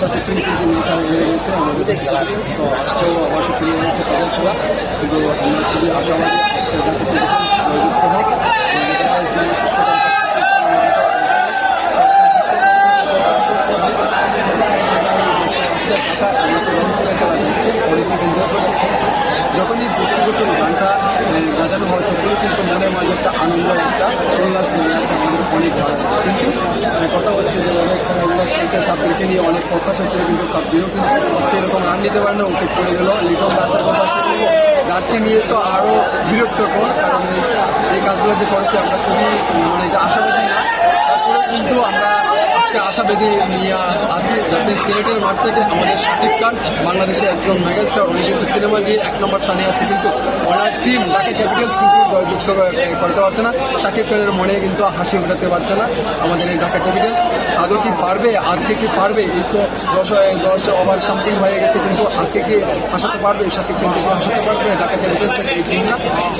সাথে তিনটে ম্যাচ হেরে আমাদের তো আজকেও আবার শুরু হয়েছে তাদের কিন্তু আমরা খুবই আশাবাদী আজকে যাতে জয়যুক্ত আমাদের গানটা বাজানো হয়, তখনই কিন্তু মনের মাঝে একটা আনন্দ, একটা উল্লাস নিয়ে আসে আমাদের অনেক ভালো। কিন্তু এ, কথা হচ্ছে যে অনেক উল্লাস করছে সাব্বিরকে নিয়ে অনেক প্রত্যাশা ছিল, কিন্তু সাব্বিরও কিন্তু সেরকম রান নিতে পারে না উঠে পড়ে গেল। লিটন দাসের কথা দাসকে নিয়ে তো আরও বিরক্তকর, কারণ এই- কাজগুলো যে করেছে আমরা খুবই মানে এটা আশাবাদী না তারপরে কিন্তু আমরা আজকে আশাবাদী নিয়ে আছি, যাতে সিলেটের মাঠ থেকে আমাদের শাকিব খান বাংলাদেশের একজন মেগাস্টার উনি কিন্তু সিনেমা দিয়ে এক নম্বর স্থানে আছে, কিন্তু ওনার টিম ঢাকা ক্যাপিটালস কিন্তু জয়যুক্ত করতে পারছে না। শাকিব খানের মনে কিন্তু হাসি ফোটাতে পারছে না আমাদের এই ঢাকা ক্যাপিটালস আদৌ কি পারবে, আজকে কি পারবে? এই তো দশ দশ ওভার সামথিং হয়ে গেছে, কিন্তু আজকে কি হাসাতে পারবে? শাকিব খানকে কি হাসাতে পারবে ঢাকা ক্যাপিটালসের এই টিমটা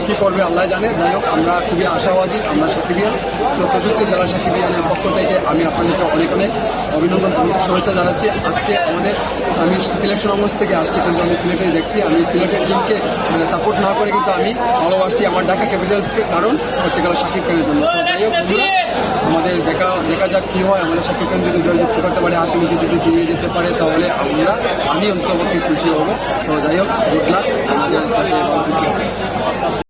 কি করবে আল্লাহ জানে। যাই হোক, আমরা খুবই আশাবাদী, আমরা সাকিবিয়ান চৌষট্টি জেলা সাকিবিয়ানের পক্ষ থেকে আমি আপনাদেরকে অনেক অনেক অভিনন্দন। শুভেচ্ছা জানাচ্ছি। আজকে আমাদের, আমি সিলেকশন অঙ্গস থেকে আসছি। কিন্তু আমি সিলেটে দেখছি। আমি সিলেটের টিমকে মানে সাপোর্ট না করে কিন্তু আমি ভালোবাসছি আমার ঢাকা ক্যাপিটালসকে কারণ হচ্ছে গেল শাকিব খানের জন্য যাই হোক আমাদের দেখা দেখা যাক কী হয়। আমাদের শাকিব খান যদি জয়যুক্ত করতে পারে, হাসিমুখে যদি ফিরিয়ে যেতে পারে, তাহলে আমরা, আমি অন্তর্বর্তী খুশি হব। তো যাই হোক গুড লাক